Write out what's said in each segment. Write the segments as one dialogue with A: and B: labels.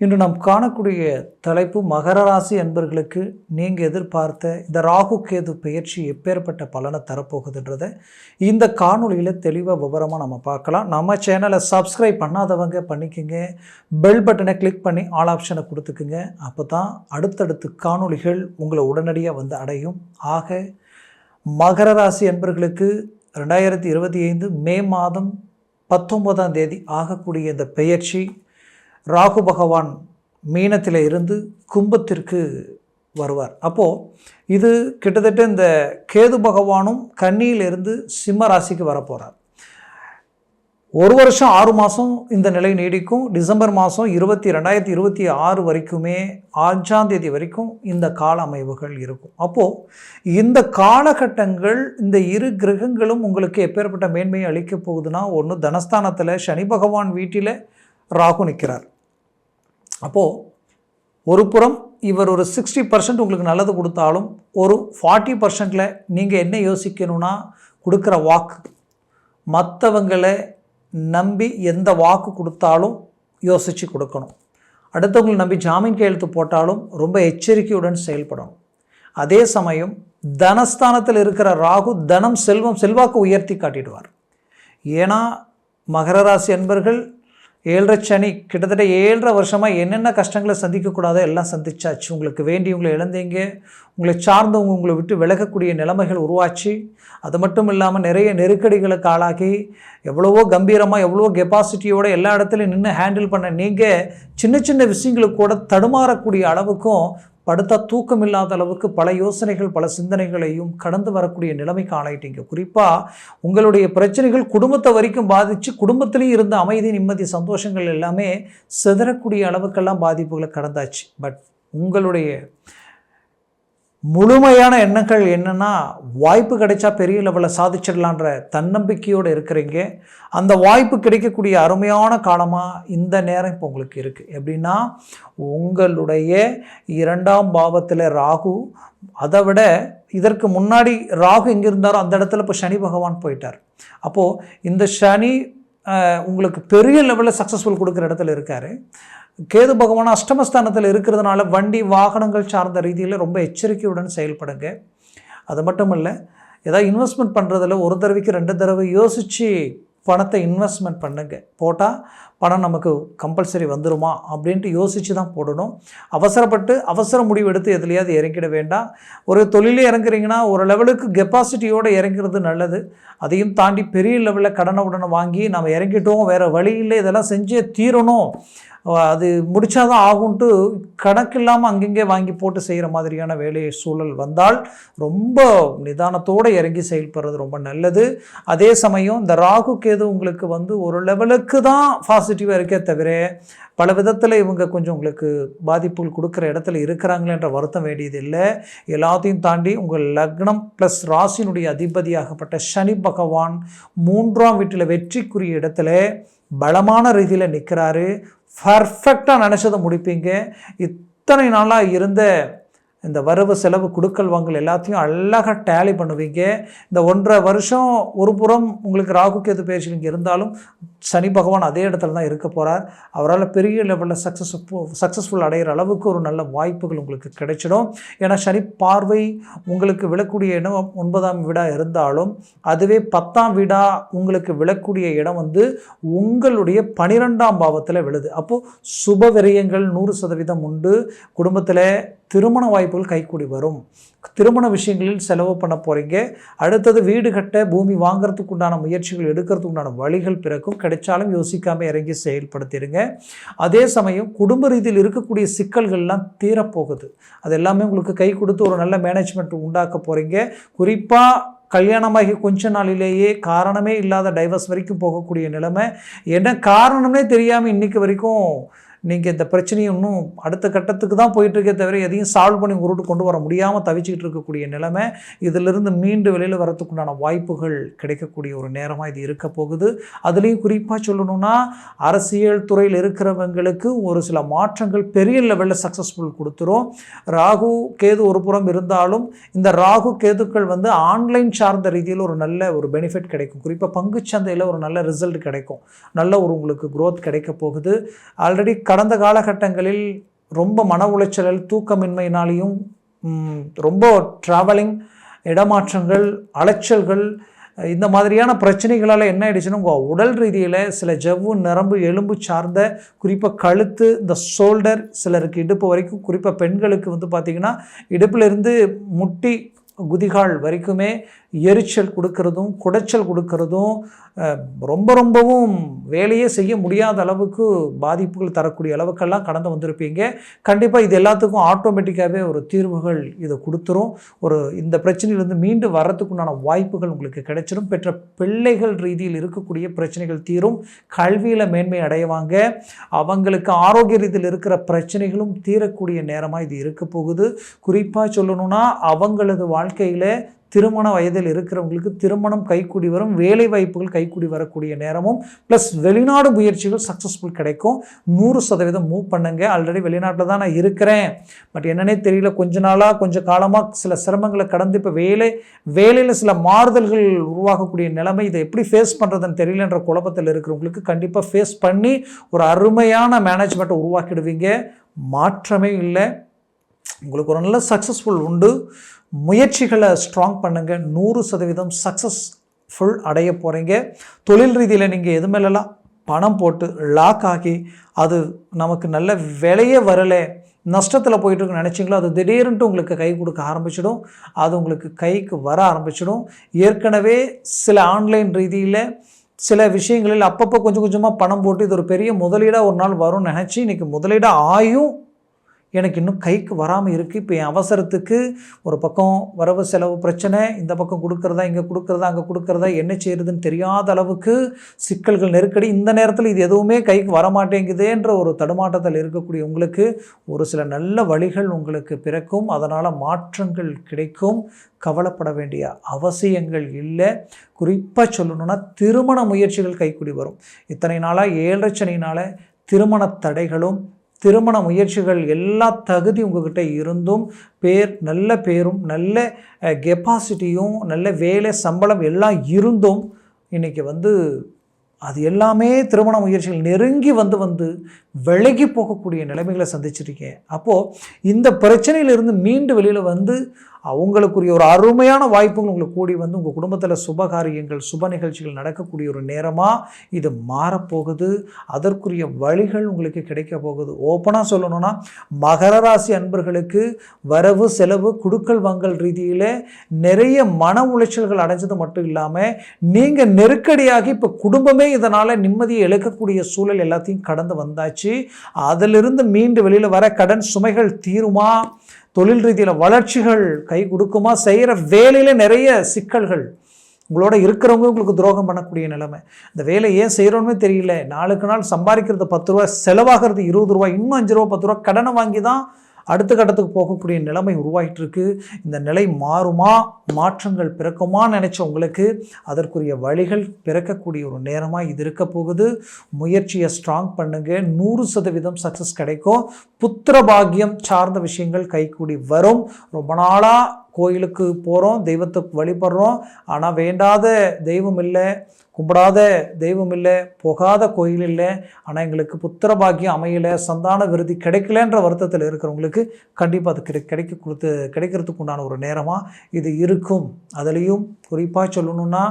A: இன்று நாம் காணக்கூடிய தலைப்பு மகர ராசி அன்பர்களுக்கு நீங்கள் எதிர்பார்த்த இந்த ராகு கேது பயிற்சி எப்பேற்பட்ட பலனை தரப்போகுதுன்றதை இந்த காணொளியில் தெளிவாக விவரமாக நம்ம பார்க்கலாம். நம்ம சேனலை சப்ஸ்கிரைப் பண்ணாதவங்க பண்ணிக்கோங்க. பெல் பட்டனை கிளிக் பண்ணி ஆல் ஆப்ஷனை கொடுத்துக்குங்க. அப்போ தான் அடுத்தடுத்து காணொளிகள் உங்களை உடனடியாக வந்து அடையும். ஆக மகர ராசி அன்பர்களுக்கு ரெண்டாயிரத்தி இருபத்தி ஐந்து மே மாதம் பத்தொன்பதாம் தேதி ஆகக்கூடிய இந்த பெயர்ச்சி ராகு பகவான் மீனத்தில் இருந்து கும்பத்திற்கு வருவார். அப்போது இது கிட்டத்தட்ட இந்த கேது பகவானும் கன்னியிலிருந்து சிம்ம ராசிக்கு வரப்போகிறார் ஒரு வருஷம் ஆறு மாதம் இந்த நிலை நீடிக்கும். டிசம்பர் மாதம் இருபத்தி ரெண்டாயிரத்தி இருபத்தி ஆறு வரைக்குமே அஞ்சாம் தேதி வரைக்கும் இந்த கால அமைவுகள் இருக்கும். அப்போது இந்த காலகட்டங்கள் இந்த இரு கிரகங்களும் உங்களுக்கு எப்பேற்பட்ட மேன்மையை அளிக்க போகுதுன்னா ஒன்று தனஸ்தானத்தில் சனி பகவான் வீட்டில் ராகு நிற்கிறார் அப்போது ஒரு புறம் இவர் ஒரு சிக்ஸ்டி பர்சன்ட் உங்களுக்கு நல்லது கொடுத்தாலும் ஒரு ஃபார்ட்டி பர்சன்ட்டில் நீங்கள் என்ன யோசிக்கணும்னா கொடுக்குற வாக்கு. மற்றவங்களை நம்பி எந்த வாக்கு கொடுத்தாலும் யோசித்து கொடுக்கணும். அடுத்தவங்களை நம்பி ஜாமீன் கையெழுத்து போட்டாலும் ரொம்ப எச்சரிக்கையுடன் செயல்படணும். அதே சமயம் தனஸ்தானத்தில் இருக்கிற ராகு தனம் செல்வம் செல்வாக்கு உயர்த்தி காட்டிடுவார். ஏன்னா மகர ராசி அன்பர்கள் ஏழரை சனி கிட்டத்தட்ட ஏழரை வருஷமாக என்னென்ன கஷ்டங்களை சந்திக்கக்கூடாதோ எல்லாம் சந்திச்சாச்சு. உங்களுக்கு வேண்டியவங்களை இழந்தீங்க. உங்களை சார்ந்தவங்க உங்களை விட்டு விலகக்கூடிய நிலைமைகள் உருவாச்சு. அது மட்டும் இல்லாமல் நிறைய நெருக்கடிகளுக்கு ஆளாகி எவ்வளவோ கம்பீரமாக எவ்வளவோ கெப்பாசிட்டியோட எல்லா இடத்துலையும் நின்று ஹேண்டில் பண்ண நீங்கள் சின்ன சின்ன விஷயங்களுக்கு கூட தடுமாறக்கூடிய அளவுக்கும் படுத்தா தூக்கம் இல்லாத அளவுக்கு பல யோசனைகள் பல சிந்தனைகளையும் கடந்து வரக்கூடிய நிலைமைக்கு ஆளாயிட்டீங்க. குறிப்பாக உங்களுடைய பிரச்சனைகள் குடும்பத்தை வரைக்கும் பாதித்து குடும்பத்திலையும் இருந்த அமைதி நிம்மதி சந்தோஷங்கள் எல்லாமே சிதறக்கூடிய அளவுக்கெல்லாம் பாதிப்புகளை கடந்தாச்சு. பட் உங்களுடைய முழுமையான எண்ணங்கள் என்னென்னா வாய்ப்பு கிடைச்சா பெரிய லெவலில் சாதிச்சிடலான்ற தன்னம்பிக்கையோடு இருக்கிறீங்க. அந்த வாய்ப்பு கிடைக்கக்கூடிய அருமையான காலமாக இந்த நேரம் இப்போ உங்களுக்கு இருக்குது எப்படின்னா உங்களுடைய இரண்டாம் பாவத்தில் ராகு அதை விட இதற்கு முன்னாடி ராகு எங்கே இருந்தாரோ அந்த இடத்துல இப்போ சனி பகவான் போயிட்டார். அப்போது இந்த சனி உங்களுக்கு பெரிய லெவலில் சக்ஸஸ்ஃபுல் கொடுக்குற இடத்துல இருக்கார். கேது பகவான் அஷ்டமஸ்தானத்தில் இருக்கிறதுனால வண்டி வாகனங்கள் சார்ந்த ரீதியில் ரொம்ப எச்சரிக்கையுடன் செயல்படுங்க. அது மட்டும் இல்லை ஏதாவது இன்வெஸ்ட்மெண்ட் பண்ணுறதில் ஒரு தடவைக்கு ரெண்டு தடவை யோசித்து பணத்தை இன்வெஸ்ட்மெண்ட் பண்ணுங்கள் போட்டால் பணம் நமக்கு கம்பல்சரி வந்துருமா அப்படின்ட்டு யோசித்து தான் போடணும். அவசரப்பட்டு அவசர முடிவு எடுத்து எதுலையாவது இறங்கிட வேண்டாம். ஒரு தொழிலே இறங்குறீங்கன்னா ஒரு லெவலுக்கு கெப்பாசிட்டியோடு இறங்குறது நல்லது. அதையும் தாண்டி பெரிய லெவலில் கடனை உடனே வாங்கி நம்ம இறங்கிட்டோம் வேறு வழி இல்லை இதெல்லாம் செஞ்சே தீரணும். அது முடித்தாதான் ஆகும்ட்டு கணக்கு இல்லாமல் அங்கங்கே வாங்கி போட்டு செய்கிற மாதிரியான வேலை சூழல் வந்தால் ரொம்ப நிதானத்தோடு இறங்கி செயல்படுறது ரொம்ப நல்லது. அதே சமயம் இந்த ராகு கேது உங்களுக்கு வந்து ஒரு லெவலுக்கு தான் ஃபாஸ்ட் பாசிட்டிவாக இருக்கே தவிர பல விதத்தில் இவங்க கொஞ்சம் உங்களுக்கு பாதிப்புகள் கொடுக்குற இடத்துல இருக்கிறாங்களேன்ற வருத்தம் வேண்டியது இல்லை. எல்லாத்தையும் தாண்டி உங்கள் லக்னம் ப்ளஸ் ராசினுடைய அதிபதியாகப்பட்ட சனி பகவான் மூன்றாம் வீட்டில் வெற்றிக்குரிய இடத்துல பலமான ரீதியில் நிற்கிறாரு பர்ஃபெக்டாக நினச்சதை முடிப்பீங்க. இத்தனை நாளாக இருந்த இந்த வரவு செலவு கொடுக்கல் வாங்கல் எல்லாத்தையும் அழகாக டேலி பண்ணுவீங்க. இந்த ஒன்றரை வருஷம் ஒரு புறம் உங்களுக்கு ராகு கேது பயிற்சி இங்கே இருந்தாலும் சனி பகவான் அதே இடத்துல தான் இருக்க போகிறார் அவரால் பெரிய லெவலில் சக்ஸஸ் சக்ஸஸ்ஃபுல் அடைகிற அளவுக்கு ஒரு நல்ல வாய்ப்புகள் உங்களுக்கு கிடைச்சிடும். ஏன்னா சனி பார்வை உங்களுக்கு விழக்கூடிய இடம் ஒன்பதாம் வீடாக இருந்தாலும் அதுவே பத்தாம் வீடாக உங்களுக்கு விழக்கூடிய இடம் வந்து உங்களுடைய பனிரெண்டாம் பாவத்தில் விழுது. அப்போது சுப விரயங்கள் நூறு சதவீதம் உண்டு. குடும்பத்தில் திருமண வாய்ப்பு போல் கைக்கூடி வரும். திருமண விஷயங்களில் செலவு பண்ண போகிறீங்க அடுத்தது வீடு கட்ட பூமி வாங்குறதுக்கு உண்டான முயற்சிகள் எடுக்கிறதுக்கு உண்டான வழிகள் பிறக்கும். கிடைச்சாலும் யோசிக்காமல் இறங்கி செயல்படுத்திடுங்க. அதே சமயம் குடும்ப ரீதியில் இருக்கக்கூடிய சிக்கல்கள்லாம் தீரப்போகுது. அது எல்லாமே உங்களுக்கு கை கொடுத்து ஒரு நல்ல மேனேஜ்மெண்ட் உண்டாக்க போகிறீங்க குறிப்பாக கல்யாணமாகி கொஞ்ச நாளிலேயே காரணமே இல்லாத டைவர்ஸ் வரைக்கும் போகக்கூடிய நிலைமை. என்ன காரணமே தெரியாமல் இன்றைக்கு வரைக்கும் நீங்கள் இந்த பிரச்சனையை இன்னும் அடுத்த கட்டத்துக்கு தான் போயிட்டுருக்கே தவிர எதையும் சால்வ் பண்ணி உருட்டு கொண்டு வர முடியாமல் தவிச்சிக்கிட்டு இருக்கக்கூடிய நிலைமை இதிலிருந்து மீண்டு வெளியில் வரத்துக்குண்டான வாய்ப்புகள் கிடைக்கக்கூடிய ஒரு நேரமாக இது இருக்க போகுது. அதுலேயும் குறிப்பாக சொல்லணும்னா அரசியல் துறையில் இருக்கிறவங்களுக்கு ஒரு சில மாற்றங்கள் பெரிய லெவலில் சக்ஸஸ்ஃபுல் கொடுத்துரும். ராகு கேது ஒரு புறம் இருந்தாலும் இந்த ராகு கேதுக்கள் வந்து ஆன்லைன் சார்ந்த ரீதியில் ஒரு நல்ல ஒரு பெனிஃபிட் கிடைக்கும். குறிப்பாக பங்குச்சந்தையில் ஒரு நல்ல ரிசல்ட் கிடைக்கும். நல்ல ஒரு உங்களுக்கு க்ரோத் கிடைக்க போகுது. ஆல்ரெடி கடந்த காலகட்டங்களில் ரொம்ப மன உளைச்சல் தூக்கமின்மையினாலையும் ரொம்ப ட்ராவலிங் இடமாற்றங்கள் அலைச்சல்கள் இந்த மாதிரியான பிரச்சனைகளால் என்ன ஆயிடுச்சுன்னா உங்கள் உடல் ரீதியில் சில ஜவ்வு நரம்பு எலும்பு சார்ந்த குறிப்பாக கழுத்து இந்த ஷோல்டர் சிலருக்கு இடுப்பு வரைக்கும் குறிப்பாக பெண்களுக்கு வந்து பார்த்திங்கன்னா இடுப்பிலிருந்து முட்டி குதிகால் வரைக்குமே எரிச்சல் கொடுக்கறதும் குடைச்சல் கொடுக்கறதும் ரொம்ப ரொம்பவும் வேலையே செய்ய முடியாத அளவுக்கு பாதிப்புகள் தரக்கூடிய அளவுக்கெல்லாம் கடந்து வந்திருப்பீங்க. கண்டிப்பாக இது எல்லாத்துக்கும் ஆட்டோமேட்டிக்காகவே ஒரு தீர்வுகள் இதை கொடுத்துரும். ஒரு இந்த பிரச்சனையிலேருந்து மீண்டு வர்றதுக்குண்டான வாய்ப்புகள் உங்களுக்கு கிடைச்சிடும் பெற்ற பிள்ளைகள் ரீதியில் இருக்கக்கூடிய பிரச்சனைகள் தீரும். கல்வியில் மேன்மை அடைவாங்க. அவங்களுக்கு ஆரோக்கிய ரீதியில் இருக்கிற பிரச்சனைகளும் தீரக்கூடிய நேரமாக இது இருக்க போகுது. குறிப்பாக சொல்லணும்னா அவங்களது வாழ்க்கையில் திருமண வயதில் இருக்கிறவங்களுக்கு திருமணம் கைக்கூடி வரும் வேலை வாய்ப்புகள் கைக்கூடி வரக்கூடிய நேரமும் ப்ளஸ் வெளிநாடு முயற்சிகள் சக்ஸஸ்ஃபுல் கிடைக்கும். நூறு சதவீதம் மூவ் பண்ணுங்க. ஆல்ரெடி வெளிநாட்டில் தான் நான் இருக்கிறேன். பட் என்னன்னே தெரியல. கொஞ்ச நாளாக கொஞ்சம் காலமாக சில சிரமங்களை கடந்து இப்போ வேலை வேலையில் சில மாறுதல்கள் உருவாகக்கூடிய நிலைமை இதை எப்படி ஃபேஸ் பண்ணுறதுன்னு தெரியலன்ற குழப்பத்தில் இருக்கிறவங்களுக்கு கண்டிப்பாக ஃபேஸ் பண்ணி ஒரு அருமையான மேனேஜ்மெண்ட்டை உருவாக்கிடுவீங்க. மாற்றமே இல்லை. உங்களுக்கு ஒரு நல்ல சக்ஸஸ்ஃபுல் உண்டு. முயற்சிகளை ஸ்ட்ராங் பண்ணுங்கள் நூறு சதவீதம் சக்ஸஸ் ஃபுல் அடைய போகிறீங்க தொழில் ரீதியில் நீங்கள் எது மேலெல்லாம் பணம் போட்டு லாக் ஆகி அது நமக்கு நல்ல விலையே வரலை நஷ்டத்தில் போயிட்டுருக்கு நினச்சிங்களோ அது திடீர்னுட்டு உங்களுக்கு கை கொடுக்க ஆரம்பிச்சிடும். அது உங்களுக்கு கைக்கு வர ஆரம்பிச்சிடும். ஏற்கனவே சில ஆன்லைன் ரீதியில் சில விஷயங்களில் அப்பப்போ கொஞ்சம் கொஞ்சமாக பணம் போட்டு இது ஒரு பெரிய முதலீடாக ஒரு நாள் வரும்னு நினச்சி இன்றைக்கி முதலீடாக ஆயும் எனக்கு இன்னும் கைக்கு வராமல் இருக்குது இப்போ என் அவசரத்துக்கு ஒரு பக்கம் வரவு செலவு பிரச்சனை இந்த பக்கம் கொடுக்குறதா இங்கே கொடுக்குறதா அங்கே கொடுக்குறதா என்ன செய்கிறதுன்னு தெரியாத அளவுக்கு சிக்கல்கள் நெருக்கடி. இந்த நேரத்தில் இது எதுவுமே கைக்கு வரமாட்டேங்குதேன்ற ஒரு தடுமாட்டத்தில் இருக்கக்கூடிய உங்களுக்கு ஒரு சில நல்ல வழிகள் உங்களுக்கு பிறக்கும். அதனால் மாற்றங்கள் கிடைக்கும். கவலைப்பட வேண்டிய அவசியங்கள் இல்லை. குறிப்பாக சொல்லணும்னா திருமண முயற்சிகள் கைக்குடி வரும். இத்தனை நாளாக ஏழரை சனினால் திருமண தடைகளும் திருமண முயற்சிகள் எல்லா தகுதி உங்ககிட்ட இருந்தும் பேர் நல்ல பேரும் நல்ல கெப்பாசிட்டியும் நல்ல வேலை சம்பளம் எல்லாம் இருந்தும் இன்றைக்கி வந்து அது எல்லாமே திருமண முயற்சிகள் நெருங்கி வந்து வந்து விலகி போகக்கூடிய நிலைமைகளை சந்திச்சிருக்கேன் அப்போது இந்த பிரச்சனையிலிருந்து மீண்டு வெளியில் வந்து அவங்களுக்குரிய ஒரு அருமையான வாய்ப்புகள் உங்களுக்கு கூடி வந்து உங்கள் குடும்பத்தில் சுபகாரியங்கள் சுப நிகழ்ச்சிகள் நடக்கக்கூடிய ஒரு நேரமாக இது மாறப்போகுது. அதற்குரிய வழிகள் உங்களுக்கு கிடைக்க போகுது. ஓப்பனாக சொல்லணும்னா மகர ராசி அன்பர்களுக்கு வரவு செலவு குடுக்கல் வாங்கல் ரீதியில் நிறைய மன உளைச்சல்கள் அடைஞ்சது மட்டும் இல்லாமல் நீங்கள் நெருக்கடியாகி இப்போ குடும்பமே இதனால் நிம்மதியை இழக்கக்கூடிய சூழல் எல்லாத்தையும் கடந்து வந்தாச்சு. அதிலிருந்து மீண்டு வெளியில் வர கடன் சுமைகள் தீருமா? தொழில் ரீதியில் வளர்ச்சிகள் கை கொடுக்குமா? செய்கிற வேலையில் நிறைய சிக்கல்கள். உங்களோட இருக்கிறவங்க உங்களுக்கு துரோகம் பண்ணக்கூடிய நிலைமை. இந்த வேலை ஏன் செய்கிறோன்னு தெரியல. நாளுக்கு நாள் சம்பாதிக்கிறது பத்து ரூபா செலவாகிறது இருபது ரூபா இன்னும் அஞ்சு ரூபா பத்து ரூபா கடனை வாங்கி தான் அடுத்த கட்டத்துக்கு போகக்கூடிய நிலைமை உருவாகிட்டு இருக்கு இந்த நிலை மாறுமா? மாற்றங்கள் பிறக்குமா? நினைச்ச உங்களுக்கு அதற்குரிய வழிகள் பிறக்கக்கூடிய ஒரு நேரமாக இது இருக்க போகுது. முயற்சியை ஸ்ட்ராங் பண்ணுங்க. நூறு சதவீதம் சக்ஸஸ் கிடைக்கும். புத்திர பாக்கியம் சார்ந்த விஷயங்கள் கைக்கூடி வரும். ரொம்ப நாளாக கோயிலுக்கு போகிறோம் தெய்வத்தை வழிபடுறோம். ஆனால் வேண்டாத தெய்வம் இல்லை கும்பிடாத தெய்வம் இல்லை போகாத கோயில் இல்லை. ஆனால் எங்களுக்கு புத்திர பாக்கியம் அமையலை சந்தான விருதி கிடைக்கலன்ற வருத்தத்தில் இருக்கிறவங்களுக்கு கண்டிப்பாக அது கிடை கிடைக்க கொடுத்து கிடைக்கிறதுக்கு உண்டான ஒரு நேரமாக இது இருக்கும். அதுலேயும் குறிப்பாக சொல்லணுன்னா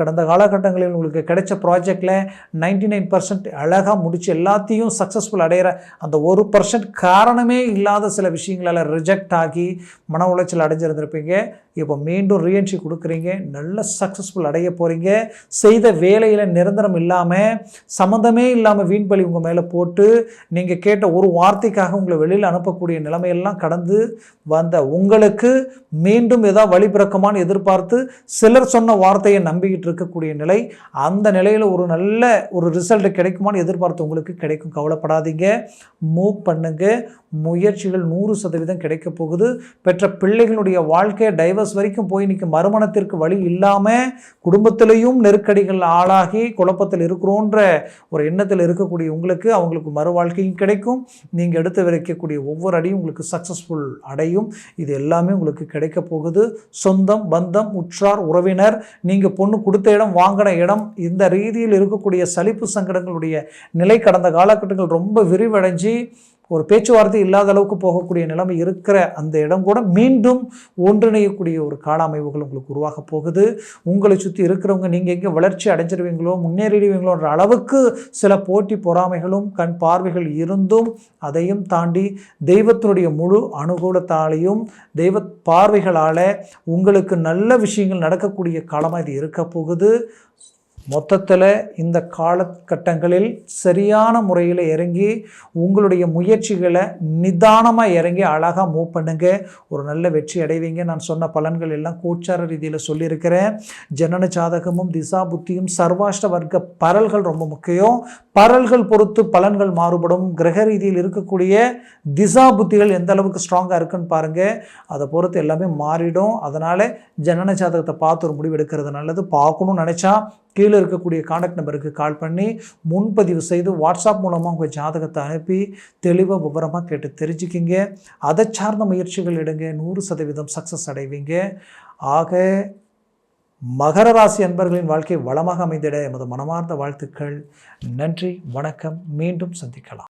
A: கடந்த காலகட்டங்களில் உங்களுக்கு கிடைச்ச ப்ராஜெக்டில் நைன்டி நைன் பர்சன்ட் அழகாக முடித்து எல்லாத்தையும் சக்ஸஸ்ஃபுல் அடையிற அந்த ஒரு பர்சன்ட் காரணமே இல்லாத சில விஷயங்களால் ரிஜெக்ட் ஆகி மன உளைச்சல் அடைஞ்சிருந்திருப்பீங்க. இப்போ மீண்டும் ரீஎன்ட்ரி கொடுக்குறீங்க. நல்ல சக்ஸஸ்ஃபுல் அடைய போகிறீங்க செய்த வேலையில் நிரந்தரம் இல்லாமல் சம்மந்தமே இல்லாமல் வீண்பலி உங்கள் மேலே போட்டு நீங்கள் கேட்ட ஒரு வார்த்தைக்காக உங்களை வெளியில் அனுப்பக்கூடிய நிலைமையெல்லாம் கடந்து வந்த உங்களுக்கு மீண்டும் ஏதாவது வழிபிறக்கமான்னு எதிர்பார்த்து சிலர் சொன்ன வார்த்தையை நம்பிக்கிட்டு இருக்கக்கூடிய நிலை அந்த நிலையில் ஒரு நல்ல ஒரு ரிசல்ட் கிடைக்குமான்னு எதிர்பார்த்து உங்களுக்கு கிடைக்கும். கவலைப்படாதீங்க. மூவ் பண்ணுங்க. முயற்சிகள் நூறு சதவீதம் கிடைக்க போகுது. பெற்ற பிள்ளைகளுடைய வாழ்க்கையை டைவர்ஸ் வரைக்கும் போய் நிற்கும். மறுமணத்திற்கு வழி இல்லாமல் குடும்பத்திலையும் நெருக்கடிகள் ஆளாகி குழப்பத்தில் இருக்கிறோன்ற ஒரு எண்ணத்தில் இருக்கக்கூடிய உங்களுக்கு அவங்களுக்கு மறு வாழ்க்கையும் கிடைக்கும். நீங்கள் எடுத்து வைக்கக்கூடிய ஒவ்வொரு அடியும் உங்களுக்கு சக்ஸஸ்ஃபுல் அடையும். இது எல்லாமே உங்களுக்கு கிடைக்க போகுது. சொந்தம் பந்தம் உற்றார் உறவினர் நீங்கள் பொண்ணு கொடுத்த இடம் வாங்கின இடம் இந்த ரீதியில் இருக்கக்கூடிய சலிப்பு சங்கடங்களுடைய நிலை கடந்த காலகட்டங்கள் ரொம்ப விரிவடைஞ்சு ஒரு பேச்சுவார்த்தை இல்லாத அளவுக்கு போகக்கூடிய நிலைமை இருக்கிற அந்த இடம் கூட மீண்டும் ஒன்றிணையக்கூடிய ஒரு கால அமைவுகள் உங்களுக்கு உருவாக போகுது. உங்களை சுற்றி இருக்கிறவங்க நீங்கள் எங்கே வளர்ச்சி அடைஞ்சிருவீங்களோ முன்னேறிடுவீங்களோன்ற அளவுக்கு சில போட்டி பொறாமைகளும் கண் பார்வைகள் இருந்தும் அதையும் தாண்டி தெய்வத்தினுடைய முழு அனுகூலத்தாலையும் தெய்வ பார்வைகளால் உங்களுக்கு நல்ல விஷயங்கள் நடக்கக்கூடிய காலமாக இது இருக்க போகுது. மொத்தத்தில் இந்த காலகட்டங்களில் சரியான முறையில் இறங்கி உங்களுடைய முயற்சிகளை நிதானமாக இறங்கி அழகாக மூவ் பண்ணுங்க. ஒரு நல்ல வெற்றி அடைவீங்க. நான் சொன்ன பலன்கள் எல்லாம் கோச்சார ரீதியில் சொல்லியிருக்கிறேன். ஜனன ஜாதகமும் திசா புத்தியும் சர்வாஷ்ட வர்க்க பரல்கள் ரொம்ப முக்கியம். பரல்கள் பொறுத்து பலன்கள் மாறுபடும். கிரக ரீதியில் இருக்கக்கூடிய திசா புத்திகள் எந்த அளவுக்கு ஸ்ட்ராங்காக இருக்குன்னு பாருங்கள் அதை பொறுத்து எல்லாமே மாறிடும். அதனால் ஜனன ஜாதகத்தை பார்த்து ஒரு முடிவு எடுக்கிறது நல்லது. பார்க்கணும்னு நினச்சா கீழே இருக்கக்கூடிய காண்டாக்ட் நம்பருக்கு கால் பண்ணி முன்பதிவு செய்து வாட்ஸ்அப் மூலமாக உங்கள் ஜாதகத்தை அனுப்பி தெளிவாக விவரமாக கேட்டு தெரிஞ்சுக்கிங்க. அதை சார்ந்த முயற்சிகள் எடுங்க. நூறு சதவீதம் சக்ஸஸ் அடைவீங்க. ஆக மகர ராசி அன்பர்களின் வாழ்க்கை வளமாக அமைந்திட எமது மனமார்ந்த வாழ்த்துக்கள். நன்றி வணக்கம். மீண்டும் சந்திக்கலாம்.